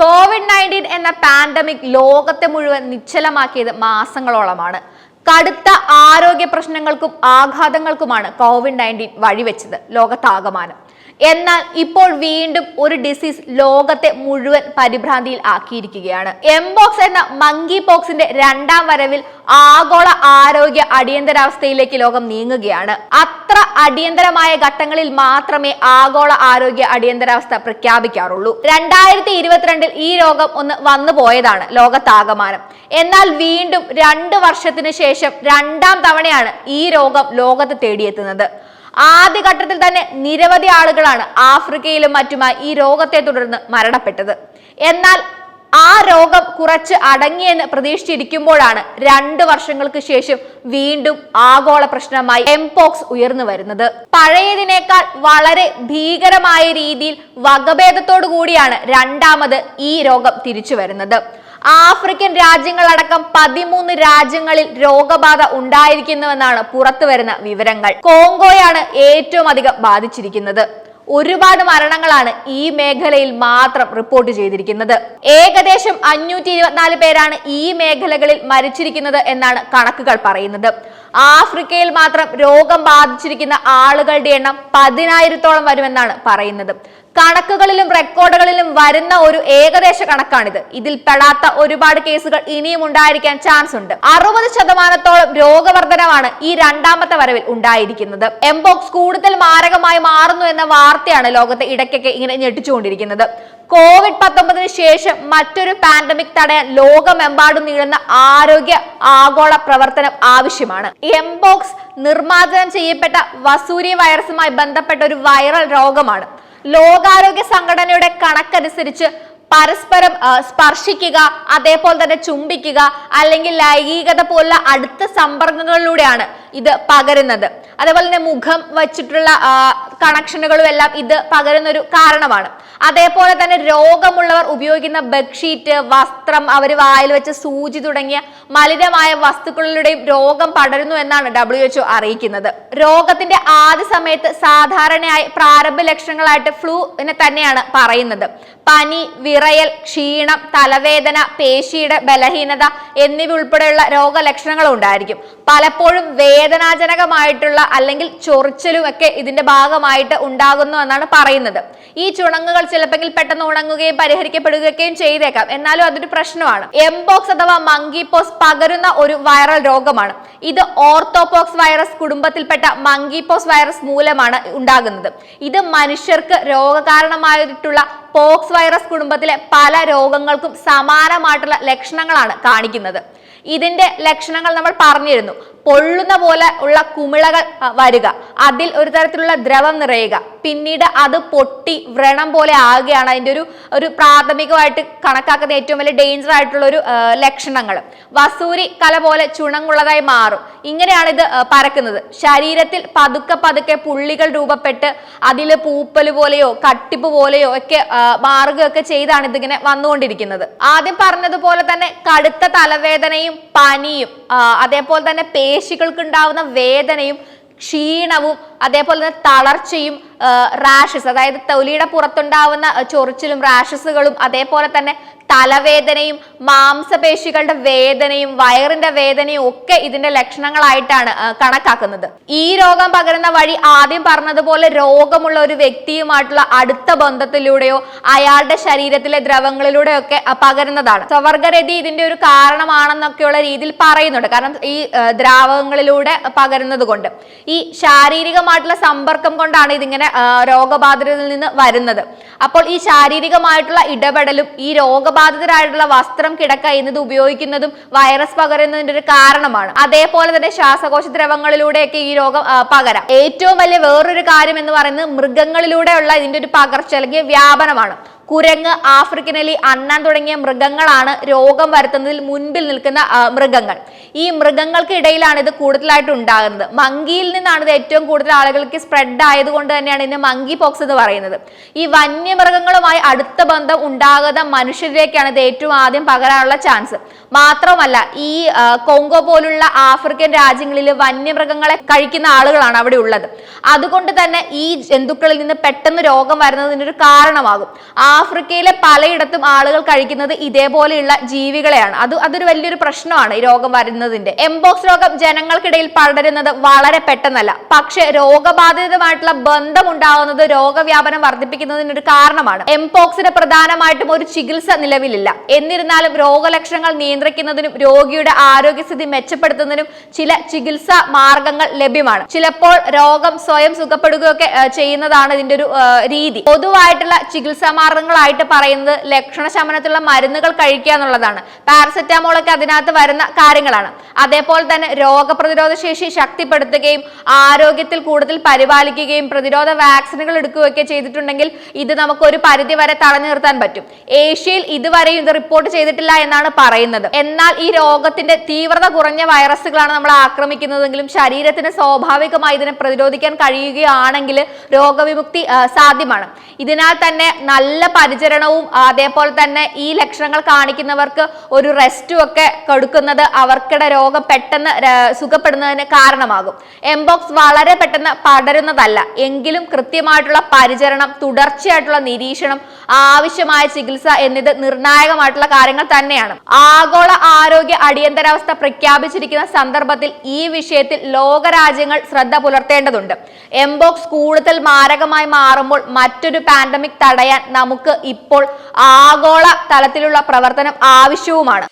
Covid nineteen എന്ന pandemic ലോകത്തെ മുഴുവൻ നിശ്ചലമാക്കിയത് മാസങ്ങളോളമാണ്. കടുത്ത ആരോഗ്യ പ്രശ്നങ്ങൾക്കും ആഘാതങ്ങൾക്കുമാണ് കോവിഡ് നയന്റീൻ വഴിവെച്ചത്. ലോകത്താകമാനം. എന്നാൽ ഇപ്പോൾ വീണ്ടും ഒരു ഡിസീസ് ലോകത്തെ മുഴുവൻ പരിഭ്രാന്തിയിൽ ആക്കിയിരിക്കുകയാണ്. എംബോക്സ് എന്ന മങ്കി പോക്സിന്റെ രണ്ടാം വരവിൽ ആഗോള ആരോഗ്യ അടിയന്തരാവസ്ഥയിലേക്ക് ലോകം നീങ്ങുകയാണ്. അത്ര അടിയന്തരമായ ഘട്ടങ്ങളിൽ മാത്രമേ ആഗോള ആരോഗ്യ അടിയന്തരാവസ്ഥ പ്രഖ്യാപിക്കാറുള്ളൂ. രണ്ടായിരത്തി ഇരുപത്തിരണ്ടിൽ ഈ രോഗം ഒന്ന് വന്നു പോയതാണ് ലോകത്താകമാനം. എന്നാൽ വീണ്ടും രണ്ട് വർഷത്തിന് ശേഷം രണ്ടാം തവണയാണ് ഈ രോഗം ലോകത്ത് തേടിയെത്തുന്നത്. ആദ്യഘട്ടത്തിൽ തന്നെ നിരവധി ആളുകളാണ് ആഫ്രിക്കയിലും മറ്റുമായി ഈ രോഗത്തെ തുടർന്ന് മരണപ്പെട്ടത്. എന്നാൽ ആ രോഗം കുറച്ച് അടങ്ങിയെന്ന് പ്രതീക്ഷിച്ചിരിക്കുമ്പോഴാണ് രണ്ട് വർഷങ്ങൾക്ക് ശേഷം വീണ്ടും ആഗോള പ്രശ്നമായി എംപോക്സ് ഉയർന്നു വരുന്നത്. പഴയതിനേക്കാൾ വളരെ ഭീകരമായ രീതിയിൽ വകഭേദത്തോടു കൂടിയാണ് രണ്ടാമത് ഈ രോഗം തിരിച്ചു വരുന്നത്. ആഫ്രിക്കൻ രാജ്യങ്ങളടക്കം പതിമൂന്ന് രാജ്യങ്ങളിൽ രോഗബാധ ഉണ്ടായിരിക്കുന്നുവെന്നാണ് പുറത്തുവരുന്ന വിവരങ്ങൾ. കോങ്കോയാണ് ഏറ്റവും അധികം ബാധിച്ചിരിക്കുന്നത്. ഒരുപാട് മരണങ്ങളാണ് ഈ മേഖലയിൽ മാത്രം റിപ്പോർട്ട് ചെയ്തിരിക്കുന്നത്. ഏകദേശം അഞ്ഞൂറ്റി ഇരുപത്തിനാല് പേരാണ് ഈ മേഖലകളിൽ മരിച്ചിരിക്കുന്നത് എന്നാണ് കണക്കുകൾ പറയുന്നത്. ആഫ്രിക്കയിൽ മാത്രം രോഗം ബാധിച്ചിരിക്കുന്ന ആളുകളുടെ എണ്ണം പതിനായിരത്തോളം വരുമെന്നാണ് പറയുന്നത്. കണക്കുകളിലും റെക്കോർഡുകളിലും വരുന്ന ഒരു ഏകദേശ കണക്കാണിത്. ഇതിൽ പെടാത്ത ഒരുപാട് കേസുകൾ ഇനിയും ഉണ്ടായിരിക്കാൻ ചാൻസ് ഉണ്ട് അറുപത് ശതമാനത്തോളം രോഗവർദ്ധനമാണ് ഈ രണ്ടാമത്തെ വരവിൽ ഉണ്ടായിരിക്കുന്നത്. എംബോക്സ് കൂടുതൽ മാരകമായി മാറുന്നു എന്ന വാർത്തയാണ് ലോകത്ത് ഇടയ്ക്കൊക്കെ ഇങ്ങനെ ഞെട്ടിച്ചുകൊണ്ടിരിക്കുന്നത്. കോവിഡ് പത്തൊമ്പതിന് ശേഷം മറ്റൊരു പാൻഡമിക് തടയാൻ ലോകമെമ്പാടും നീളുന്ന ആരോഗ്യ ആഗോള പ്രവർത്തനം ആവശ്യമാണ്. എംബോക്സ് നിർമ്മാർജനം ചെയ്യപ്പെട്ട വസൂരി വൈറസുമായി ബന്ധപ്പെട്ട ഒരു വൈറൽ രോഗമാണ്. ലോകാരോഗ്യ സംഘടനയുടെ കണക്കനുസരിച്ച് പരസ്പരം സ്പർശിക്കുക അതേപോലെ തന്നെ ചുംബിക്കുക അല്ലെങ്കിൽ ലൈംഗികത പോലുള്ള അടുത്ത സമ്പർക്കങ്ങളിലൂടെയാണ് ഇത് പകരുന്നത്. അതേപോലെ തന്നെ മുഖം വച്ചിട്ടുള്ള കണക്ഷനുകളും എല്ലാം ഇത് പകരുന്ന ഒരു കാരണമാണ്. അതേപോലെ തന്നെ രോഗമുള്ളവർ ഉപയോഗിക്കുന്ന ബെഡ്ഷീറ്റ് വസ്ത്രം അവർ വായിൽ വെച്ച് സൂചി തുടങ്ങിയ മലിനമായ വസ്തുക്കളിലൂടെയും രോഗം പടരുന്നു എന്നാണ് ഡബ്ല്യു എച്ച്ഒ അറിയിക്കുന്നത്. രോഗത്തിന്റെ ആദ്യ സമയത്ത് സാധാരണയായി പ്രാരംഭ ലക്ഷണങ്ങളായിട്ട് ഫ്ലൂ തന്നെയാണ് പറയുന്നത്. പനി വിറയൽ ക്ഷീണം തലവേദന പേശിയുടെ ബലഹീനത എന്നിവ ഉൾപ്പെടെയുള്ള രോഗലക്ഷണങ്ങളും ഉണ്ടായിരിക്കും പലപ്പോഴും വേദനാജനകമായിട്ടുള്ള അല്ലെങ്കിൽ ചൊറിച്ചലും ഒക്കെ ഇതിന്റെ ഭാഗമായിട്ട് ഉണ്ടാകുന്നു എന്നാണ് പറയുന്നത്. ഈ ചുണങ്ങുകൾ ചിലപ്പോൾ പെട്ടെന്ന് ഉണങ്ങുകയും പരിഹരിക്കപ്പെടുകയും ചെയ്തേക്കാം. എന്നാലും അതൊരു പ്രശ്നമാണ്. എംബോക്സ് അഥവാ മങ്കിപോക്സ് പകരുന്ന ഒരു വൈറൽ രോഗമാണ്. ഇത് ഓർത്തോപോക്സ് വൈറസ് കുടുംബത്തിൽപ്പെട്ട മങ്കിപോക്സ് വൈറസ് മൂലമാണ് ഉണ്ടാകുന്നത്. ഇത് മനുഷ്യർക്ക് രോഗകാരണമായിട്ടുള്ള പോക്സ് വൈറസ് കുടുംബത്തിലെ പല രോഗങ്ങൾക്കും സമാനമായിട്ടുള്ള ലക്ഷണങ്ങളാണ് കാണിക്കുന്നത്. ഇതിന്റെ ലക്ഷണങ്ങൾ നമ്മൾ പറഞ്ഞിരുന്നു. പൊള്ളുന്ന പോലെ ഉള്ള കുമിളകൾ വരിക. അതിൽ ഒരു തരത്തിലുള്ള ദ്രവം നിറയുക. പിന്നീട് അത് പൊട്ടി വ്രണം പോലെ ആകുകയാണ് അതിന്റെ ഒരു ഒരു പ്രാഥമികമായിട്ട് കണക്കാക്കുന്ന ഏറ്റവും വലിയ ഡേഞ്ചർ ആയിട്ടുള്ള ഒരു ലക്ഷണങ്ങൾ. വസൂരി കല പോലെ ചുണങ്ങുള്ളതായി മാറും. ഇങ്ങനെയാണ് ഇത് പരക്കുന്നത്. ശരീരത്തിൽ പതുക്കെ പതുക്കെ പുള്ളികൾ രൂപപ്പെട്ട് അതിൽ പൂപ്പൽ പോലെയോ കട്ടിപ്പ് പോലെയോ ഒക്കെ മാറുകയൊക്കെ ചെയ്താണ് ഇതിങ്ങനെ വന്നുകൊണ്ടിരിക്കുന്നത്. ആദ്യം പറഞ്ഞതുപോലെ തന്നെ കടുത്ത തലവേദനയും പനിയും അതേപോലെ തന്നെ പേശികൾക്ക് ഉണ്ടാവുന്ന വേദനയും ക്ഷീണവും അതേപോലെ തന്നെ തളർച്ചയും റാഷസ് അതായത് തൊലിയുടെ പുറത്തുണ്ടാവുന്ന ചൊറിച്ചിലും റാഷസുകളും അതേപോലെ തന്നെ തലവേദനയും മാംസപേശികളുടെ വേദനയും വയറിന്റെ വേദനയും ഒക്കെ ഇതിന്റെ ലക്ഷണങ്ങളായിട്ടാണ് കണക്കാക്കുന്നത്. ഈ രോഗം പകരുന്ന വഴി ആദ്യം പറഞ്ഞതുപോലെ രോഗമുള്ള ഒരു വ്യക്തിയുമായിട്ടുള്ള അടുത്ത ബന്ധത്തിലൂടെയോ അയാളുടെ ശരീരത്തിലെ ദ്രവങ്ങളിലൂടെയോ ഒക്കെ പകരുന്നതാണ്. സ്വവർഗരതി ഇതിന്റെ ഒരു കാരണമാണെന്നൊക്കെയുള്ള രീതിയിൽ പറയുന്നുണ്ട്. കാരണം ഈ ദ്രാവകങ്ങളിലൂടെ പകരുന്നത് കൊണ്ട്. ഈ ശാരീരികമായിട്ടുള്ള സമ്പർക്കം കൊണ്ടാണ് ഇതിങ്ങനെ ആ, രോഗബാധിതരിൽ നിന്ന് വരുന്നത്. അപ്പോൾ ഈ ശാരീരികമായിട്ടുള്ള ഇടപെടലും ഈ രോഗബാധിതരായിട്ടുള്ള വസ്ത്രം കിടക്ക എന്നത് ഉപയോഗിക്കുന്നതും വൈറസ് പകരുന്നതിന്റെ ഒരു കാരണമാണ്. അതേപോലെ തന്നെ ശ്വാസകോശ ദ്രവങ്ങളിലൂടെയൊക്കെ ഈ രോഗം പകരാം. ഏറ്റവും വലിയ വേറൊരു കാര്യം എന്ന് പറയുന്നത് മൃഗങ്ങളിലൂടെയുള്ള ഇതിന്റെ ഒരു പകർച്ച അല്ലെങ്കിൽ വ്യാപനമാണ്. കുരങ്ങ് ആഫ്രിക്കൻ എലി അണ്ണാൻ തുടങ്ങിയ മൃഗങ്ങളാണ് രോഗം വരുത്തുന്നതിൽ മുൻപിൽ നിൽക്കുന്ന മൃഗങ്ങൾ. ഈ മൃഗങ്ങൾക്ക് ഇടയിലാണ് ഇത് കൂടുതലായിട്ട് ഉണ്ടാകുന്നത്. മങ്കിയിൽ നിന്നാണ് ഇത് ഏറ്റവും കൂടുതൽ ആളുകൾക്ക് സ്പ്രെഡ് ആയതുകൊണ്ട് തന്നെയാണ് ഇതിന് മങ്കി പോക്സ് എന്ന് പറയുന്നത്. ഈ വന്യമൃഗങ്ങളുമായി അടുത്ത ബന്ധം ഉണ്ടാകുന്ന മനുഷ്യരിലേക്കാണ് ഇത് ഏറ്റവും ആദ്യം പകരാനുള്ള ചാൻസ് മാത്രമല്ല ഈ കൊങ്കോ പോലുള്ള ആഫ്രിക്കൻ രാജ്യങ്ങളിൽ വന്യമൃഗങ്ങളെ കഴിക്കുന്ന ആളുകളാണ് അവിടെ ഉള്ളത്. അതുകൊണ്ട് തന്നെ ഈ ജന്തുക്കളിൽ നിന്ന് പെട്ടെന്ന് രോഗം വരുന്നതിനൊരു കാരണമാകും. കാരണമാകും ആഫ്രിക്കയിലെ പലയിടത്തും ആളുകൾ കഴിക്കുന്നത് ഇതേപോലെയുള്ള ജീവികളെയാണ്. അത് അതൊരു വലിയൊരു പ്രശ്നമാണ് ഈ രോഗം വരുന്നതിന്റെ എംബോക്സ് രോഗം ജനങ്ങൾക്കിടയിൽ പടരുന്നത് വളരെ പെട്ടെന്നല്ല. പക്ഷെ രോഗബാധിതമായിട്ടുള്ള ബന്ധം ഉണ്ടാവുന്നത് രോഗവ്യാപനം വർദ്ധിപ്പിക്കുന്നതിന് ഒരു കാരണമാണ്. എംപോക്സിന് പ്രധാനമായിട്ടും ഒരു ചികിത്സ നിലവിലില്ല. എന്നിരുന്നാലും രോഗലക്ഷണങ്ങൾ നിയന്ത്രിക്കുന്നതിനും രോഗിയുടെ ആരോഗ്യസ്ഥിതി മെച്ചപ്പെടുത്തുന്നതിനും ചില ചികിത്സാ മാർഗങ്ങൾ ലഭ്യമാണ്. ചിലപ്പോൾ രോഗം സ്വയം സുഖപ്പെടുകയൊക്കെ ചെയ്യുന്നതാണ് ഇതിന്റെ ഒരു രീതി. പൊതുവായിട്ടുള്ള ചികിത്സാ മാർഗങ്ങളായിട്ട് പറയുന്നത് ലക്ഷണ ശമനത്തിലുള്ള മരുന്നുകൾ കഴിക്കുക എന്നുള്ളതാണ്. പാരസെറ്റാമോൾ ഒക്കെ അതിനകത്ത് വരുന്ന കാര്യങ്ങളാണ്. അതേപോലെ തന്നെ രോഗപ്രതിരോധ ശേഷി ശക്തിപ്പെടുത്തുകയും ആരോഗ്യത്തിൽ കൂടുതൽ പരിപാലിക്കുകയും പ്രതിരോധ വാക്സിനുകൾ എടുക്കുകയൊക്കെ ചെയ്തിട്ടുണ്ടെങ്കിൽ ഇത് നമുക്കൊരു പരിധി വരെ തടഞ്ഞു നിർത്താൻ പറ്റും. ഏഷ്യയിൽ ഇതുവരെയും ഇത് റിപ്പോർട്ട് ചെയ്തിട്ടില്ല എന്നാണ് പറയുന്നത്. എന്നാൽ ഈ രോഗത്തിന്റെ തീവ്രത കുറഞ്ഞ വൈറസുകളാണ് നമ്മൾ ആക്രമിക്കുന്നതെങ്കിലും ശരീരത്തിന് സ്വാഭാവികമായി ഇതിനെ പ്രതിരോധിക്കാൻ കഴിയുകയാണെങ്കിൽ രോഗവിമുക്തി സാധ്യമാണ്. ഇതിനാൽ തന്നെ നല്ല പരിചരണവും അതേപോലെ തന്നെ ഈ ലക്ഷണങ്ങൾ കാണിക്കുന്നവർക്ക് ഒരു റെസ്റ്റും ഒക്കെ കൊടുക്കുന്നത് അവർക്കിടെ രോഗം പെട്ടെന്ന് സുഖപ്പെടുന്നതിന് കാരണമാകും. എംബോക്സ് വളരെ പെട്ടെന്ന് പടരുന്നതല്ല. എങ്കിലും കൃത്യമായിട്ടുള്ള പരിചരണം തുടർച്ചയായിട്ടുള്ള നിരീക്ഷണം ആവശ്യമായ ചികിത്സ എന്നിത് നിർണായകമായിട്ടുള്ള കാര്യങ്ങൾ തന്നെയാണ്. ആഗോള ആരോഗ്യ അടിയന്തരാവസ്ഥ പ്രഖ്യാപിച്ചിരിക്കുന്ന സന്ദർഭത്തിൽ ഈ വിഷയത്തിൽ ലോകരാജ്യങ്ങൾ ശ്രദ്ധ പുലർത്തേണ്ടതുണ്ട്. എംബോക്സ് കൂടുതൽ മാരകമായി മാറുമ്പോൾ മറ്റൊരു പാൻഡമിക് തടയാൻ നമുക്ക് ഇപ്പോൾ ആഗോള തലത്തിലുള്ള പ്രവർത്തനം ആവശ്യവുമാണ്.